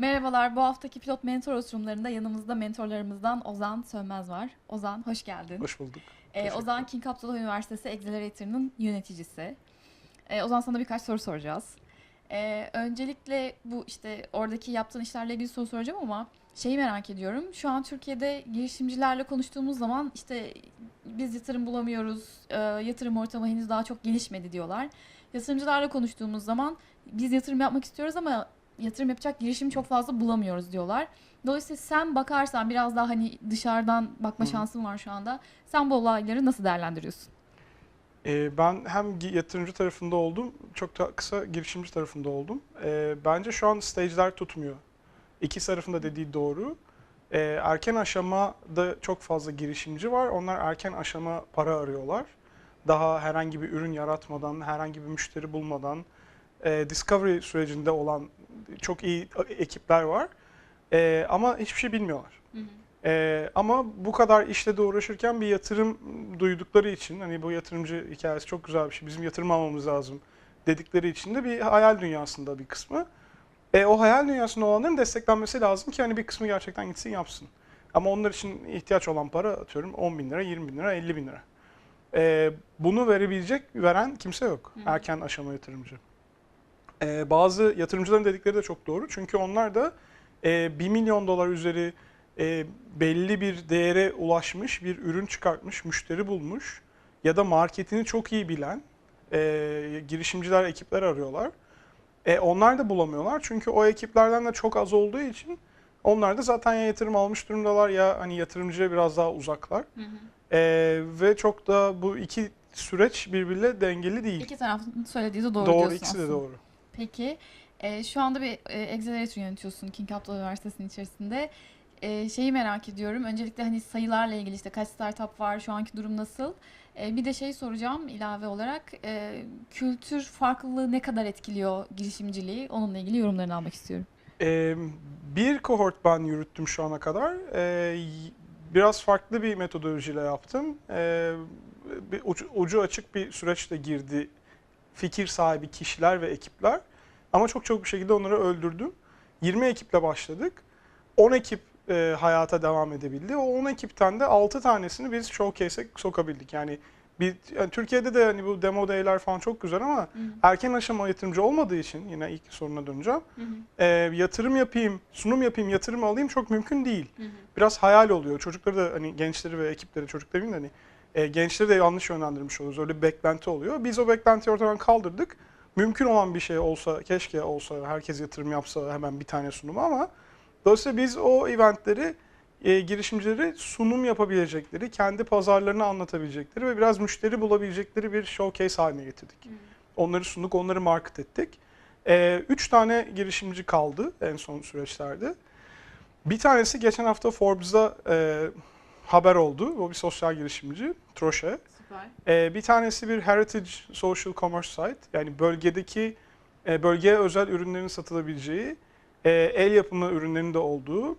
Merhabalar, bu haftaki Pilot Mentor oturumlarında yanımızda mentorlarımızdan Ozan Sönmez var. Ozan, hoş geldin. Hoş bulduk. Ee, Ozan King Abdullah Üniversitesi Accelerator'ın yöneticisi. Ee, Ozan sana birkaç soru soracağız. Ee, öncelikle bu işte oradaki yaptığın işlerle ilgili soru soracağım ama şeyi merak ediyorum. Şu an Türkiye'de girişimcilerle konuştuğumuz zaman işte biz yatırım bulamıyoruz, e, yatırım ortamı henüz daha çok gelişmedi diyorlar. Yatırımcılarla konuştuğumuz zaman biz yatırım yapmak istiyoruz ama yatırım yapacak girişim çok fazla bulamıyoruz diyorlar. Dolayısıyla sen bakarsan biraz daha hani dışarıdan bakma Hı. şansın var şu anda. Sen bu olayları nasıl değerlendiriyorsun? Ee, ben hem yatırımcı tarafında oldum, çok da kısa girişimci tarafında oldum. Ee, bence şu an stage'ler tutmuyor. İki tarafında dediği doğru. Ee, erken aşamada çok fazla girişimci var. Onlar erken aşama para arıyorlar. Daha herhangi bir ürün yaratmadan, herhangi bir müşteri bulmadan, e, discovery sürecinde olan çok iyi ekipler var. Ee, ama hiçbir şey bilmiyorlar. Ee, ama bu kadar işle de uğraşırken bir yatırım duydukları için hani bu yatırımcı hikayesi çok güzel bir şey. Bizim yatırım almamız lazım dedikleri için de bir hayal dünyasında bir kısmı. E, o hayal dünyasında olanların desteklenmesi lazım ki hani bir kısmı gerçekten gitsin yapsın. Ama onlar için ihtiyaç olan para atıyorum 10 bin lira, 20 bin lira, 50 bin lira. E, bunu verebilecek, veren kimse yok. Hı. Erken aşama yatırımcı. E, bazı yatırımcıların dedikleri de çok doğru. Çünkü onlar da e, 1 milyon dolar üzeri e, belli bir değere ulaşmış bir ürün çıkartmış, müşteri bulmuş ya da marketini çok iyi bilen e, girişimciler, ekipler arıyorlar. E, onlar da bulamıyorlar çünkü o ekiplerden de çok az olduğu için onlar da zaten ya yatırım almış durumdalar ya hani yatırımcıya biraz daha uzaklar. E, ve çok da bu iki süreç birbiriyle dengeli değil. İki tarafın söylediği de doğru, doğru, diyorsun ikisi de aslında. doğru. Peki, e, şu anda bir e, Accelerator yönetiyorsun King Abdullah Üniversitesi'nin içerisinde. E, şeyi merak ediyorum. Öncelikle hani sayılarla ilgili işte kaç startup var, şu anki durum nasıl? E, bir de şey soracağım ilave olarak. e, kültür farklılığı ne kadar etkiliyor girişimciliği? Onunla ilgili yorumlarını almak istiyorum. Ee, bir kohort ben yürüttüm şu ana kadar. Y- biraz farklı bir metodolojiyle yaptım. Ee, bir ucu, ucu açık bir süreçte girdi fikir sahibi kişiler ve ekipler. Ama çok çok bir şekilde onları öldürdüm. 20 ekiple başladık. 10 ekip e, hayata devam edebildi. O 10 ekipten de 6 tanesini biz showcase'e sokabildik. Yani bir yani Türkiye'de de hani bu demo day'ler falan çok güzel ama erken aşama yatırımcı olmadığı için yine ilk soruna döneceğim. E, yatırım yapayım, sunum yapayım, yatırım alayım çok mümkün değil. Biraz hayal oluyor. Çocukları da hani gençleri ve ekipleri, çocuk demeyeyim de hani e, gençleri de yanlış yönlendirmiş oluyoruz. Öyle bir beklenti oluyor. Biz o beklentiyi ortadan kaldırdık. Mümkün olan bir şey olsa, keşke olsa, herkes yatırım yapsa hemen bir tane sunumu ama dolayısıyla biz o eventleri e, girişimcileri sunum yapabilecekleri, kendi pazarlarını anlatabilecekleri ve biraz müşteri bulabilecekleri bir showcase haline getirdik. Onları sunduk, onları market ettik. E, üç tane girişimci kaldı en son süreçlerde. Bir tanesi geçen hafta Forbes'da e, haber oldu. O bir sosyal girişimci, Troşe. Süper. Ee, bir tanesi bir heritage social commerce site. Yani bölgedeki e, bölgeye özel ürünlerin satılabileceği, e, el yapımı ürünlerin de olduğu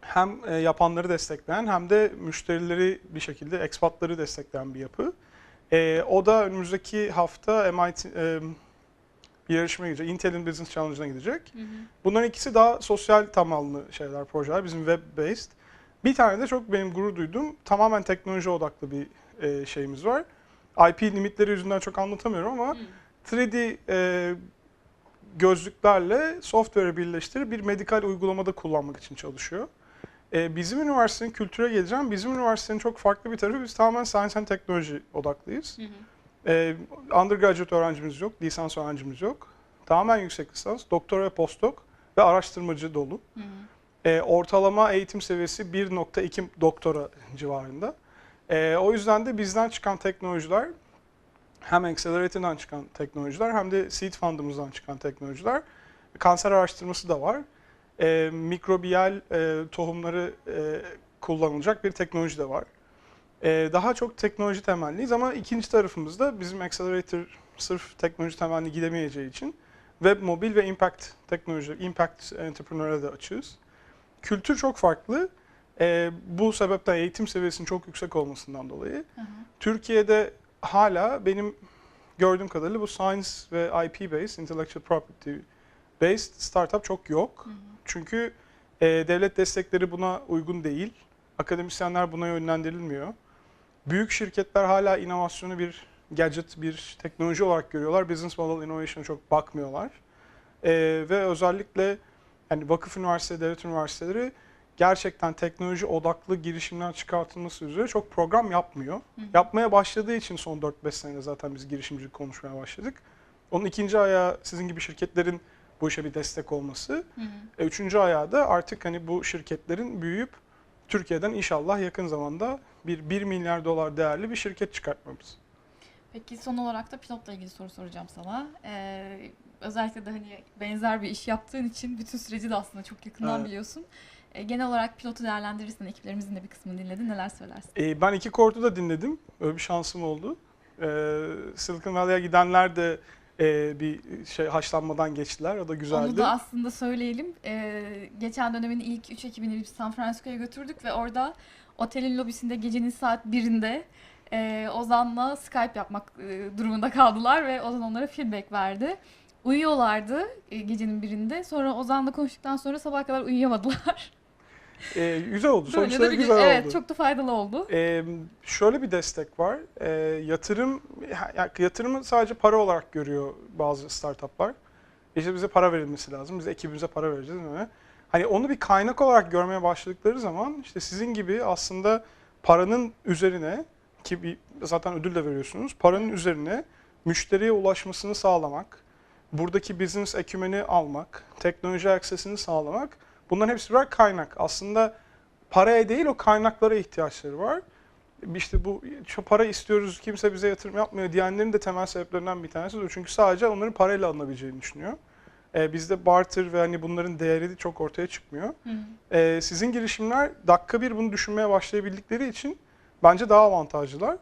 hem e, yapanları destekleyen hem de müşterileri bir şekilde ekspatları destekleyen bir yapı. E, o da önümüzdeki hafta MIT e, bir yarışmaya gidecek. Intel'in Business Challenge'ına gidecek. Bunların ikisi daha sosyal tabanlı şeyler, projeler. Bizim web based. Bir tane de çok benim gurur duyduğum tamamen teknoloji odaklı bir e, şeyimiz var. IP limitleri yüzünden çok anlatamıyorum ama 3D e, gözlüklerle software'ı birleştirip bir medikal uygulamada kullanmak için çalışıyor. E, bizim üniversitenin kültüre geleceğim. Bizim üniversitenin çok farklı bir tarafı. Biz tamamen science and teknoloji odaklıyız. E, undergraduate öğrencimiz yok, lisans öğrencimiz yok. Tamamen yüksek lisans, doktora ve postdoc ve araştırmacı dolu. E, ortalama eğitim seviyesi 1.2 doktora civarında. E, o yüzden de bizden çıkan teknolojiler hem Accelerator'dan çıkan teknolojiler hem de Seed Fund'ımızdan çıkan teknolojiler. Kanser araştırması da var. E, mikrobiyal e, tohumları e, kullanılacak bir teknoloji de var. E, daha çok teknoloji temelliyiz ama ikinci tarafımızda bizim Accelerator sırf teknoloji temelli gidemeyeceği için web, mobil ve impact teknoloji, impact entrepreneur'e de açığız. Kültür çok farklı. E, bu sebepten eğitim seviyesinin çok yüksek olmasından dolayı Türkiye'de hala benim gördüğüm kadarıyla bu science ve IP based, intellectual property based startup çok yok. Çünkü e, devlet destekleri buna uygun değil. Akademisyenler buna yönlendirilmiyor. Büyük şirketler hala inovasyonu bir gadget, bir teknoloji olarak görüyorlar. Business model innovation'a çok bakmıyorlar. E, ve özellikle yani vakıf üniversiteleri, devlet üniversiteleri gerçekten teknoloji odaklı girişimler çıkartılması üzere çok program yapmıyor. Hı hı. Yapmaya başladığı için son 4-5 senede zaten biz girişimcilik konuşmaya başladık. Onun ikinci ayağı sizin gibi şirketlerin bu işe bir destek olması. Hı hı. E, üçüncü ayağı da artık hani bu şirketlerin büyüyüp Türkiye'den inşallah yakın zamanda bir 1 milyar dolar değerli bir şirket çıkartmamız. Peki son olarak da pilotla ilgili soru soracağım sana. Ee, özellikle de hani benzer bir iş yaptığın için bütün süreci de aslında çok yakından Evet. biliyorsun. Ee, genel olarak pilotu değerlendirirsen ekiplerimizin de bir kısmını dinledin. Neler söylersin? E, ben iki kortu da dinledim. Öyle bir şansım oldu. E, Silicon Valley'e gidenler de e, bir şey haşlanmadan geçtiler. O da güzeldi. Onu da aslında söyleyelim. Ee, geçen dönemin ilk 3 ekibini biz San Francisco'ya götürdük ve orada otelin lobisinde gecenin saat 1'inde e, Ozan'la Skype yapmak e, durumunda kaldılar ve Ozan onlara feedback verdi. Uyuyorlardı e, gecenin birinde. Sonra Ozan'la konuştuktan sonra sabaha kadar uyuyamadılar. E, güzel oldu. Sonuçları bir- güzel evet, oldu. çok da faydalı oldu. Ee, şöyle bir destek var. Ee, yatırım ya- yatırımı sadece para olarak görüyor bazı startuplar. İşte bize para verilmesi lazım. Biz ekibimize para vereceğiz değil mi? Hani onu bir kaynak olarak görmeye başladıkları zaman işte sizin gibi aslında paranın üzerine ki bir, zaten ödül de veriyorsunuz. Paranın üzerine müşteriye ulaşmasını sağlamak, buradaki business ekümeni almak, teknoloji aksesini sağlamak bunların hepsi birer kaynak. Aslında paraya değil o kaynaklara ihtiyaçları var. İşte bu şu para istiyoruz kimse bize yatırım yapmıyor diyenlerin de temel sebeplerinden bir tanesi de o. Çünkü sadece onların parayla alınabileceğini düşünüyor. Ee, bizde barter ve hani bunların değeri de çok ortaya çıkmıyor. Hı hı. Ee, sizin girişimler dakika bir bunu düşünmeye başlayabildikleri için bence daha avantajlılar.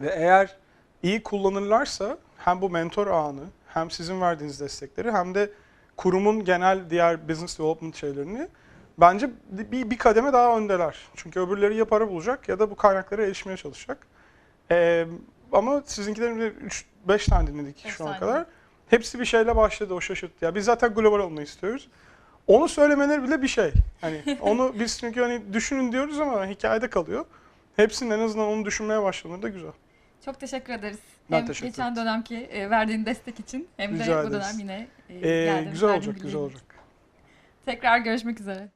Ve eğer iyi kullanırlarsa hem bu mentor ağını hem sizin verdiğiniz destekleri hem de kurumun genel diğer business development şeylerini bence bir, bir kademe daha öndeler. Çünkü öbürleri ya para bulacak ya da bu kaynaklara erişmeye çalışacak. Ee, ama sizinkilerin 3-5 tane dinledik Beş şu ana kadar. Hepsi bir şeyle başladı o şaşırttı. Ya biz zaten global olmayı istiyoruz. Onu söylemeleri bile bir şey. Hani onu biz çünkü hani düşünün diyoruz ama hikayede kalıyor. Hepsinin en azından onu düşünmeye başlamaları da güzel. Çok teşekkür ederiz. Hem geçen dönemki e, verdiğin destek için hem de Rica bu ederiz. dönem yine e, Ee, güzel olacak, güzel olacak. Tekrar görüşmek üzere.